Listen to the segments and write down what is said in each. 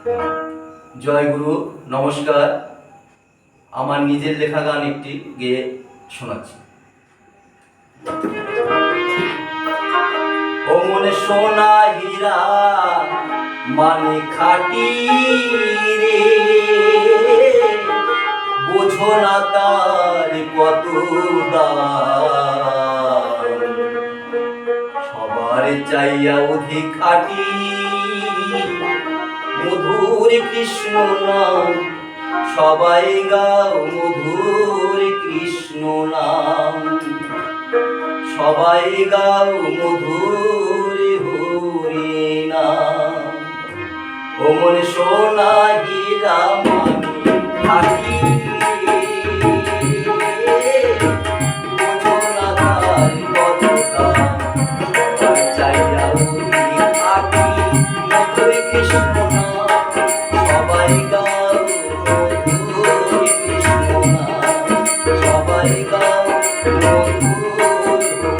জয় গুরু, নমস্কার। আমার নিজের লেখা গান একটি গেয়ে শোনাচ্ছি। ও মনে সোনা হীরা মানে খাটি রে। বোঝো না তার কত সবার চাইয়া অধিক খাটি মধুর কৃষ্ণ নাম। সবাই গাও মধুর কৃষ্ণ নাম। সবাই গাও মধুর হরি নাম। ও মনে সোনা হীরা Oh, oh,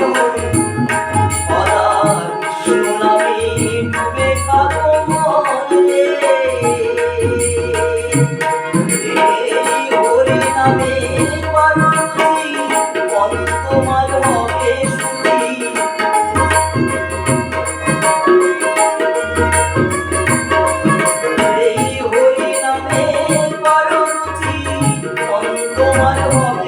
অন্তমার